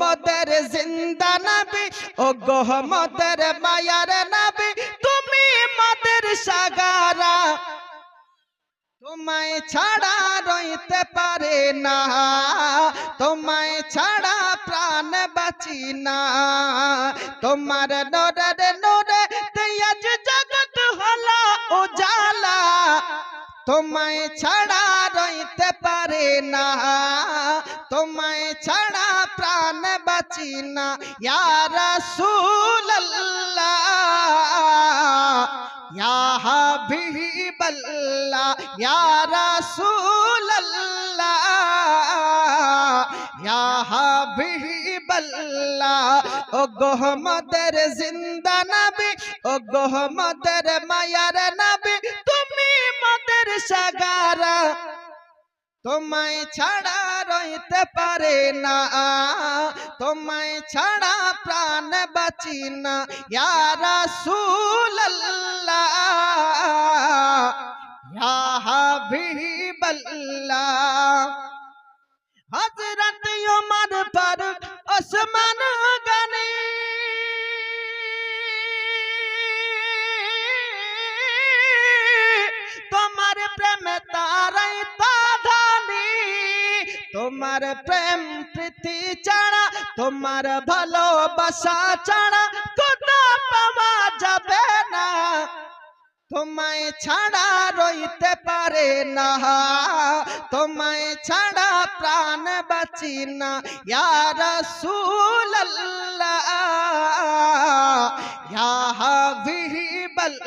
মদের জিন্দা নবী, ও গো মদের মায়ার নবী, তুমি মদের সাগারা। তোমায় ছাড়া রইতে পারে না, তোমায় ছাড়া প্রাণ বাঁচি না। তোমার নরের নরে তোমায় ছাড়া রইতে পারে না। তোমায় ছাড়া প্রাণ বাঁচি না। ইয়া রাসূলুল্লাহ, ইয়া হাবিবাল্লাহ, ইয়া রাসূলুল্লাহ, ইয়া হাবিবাল্লাহ। ও গোহমদের জিন্দা নবী ও গোহমদের মায়ার তুমি সাগারা। তোমায় ছাড়া রইতে পারে না। তোমায় ছাড়া প্রাণ বাঁচি না। ইয়া রাসূলুল্লাহ, ইয়া হাবিবাল্লাহ। তোমার প্রেম প্রীতি ছাড়া, তোমার ভালোবাসা ছাড়া কোথা পাওয়া যাবে না। তোমায় ছাড়া রইতে পারে না, তোমায় ছাড়া প্রাণ বাঁচি না। ইয়া রাসূলুল্লাহ, ইয়া হাবিবাল্লাহ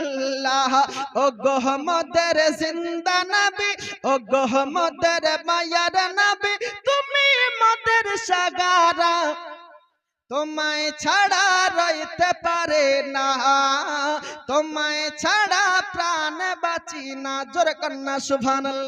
ও গহমদের জিন্দা নবী ও গহমদের মায়ার নবী সাগারা। তোমায় ছাড়া রইতে পারে না। তোমায় ছাড়া প্রাণ বাঁচি না। জোরে কন্যা সুবহানাল্লাহ।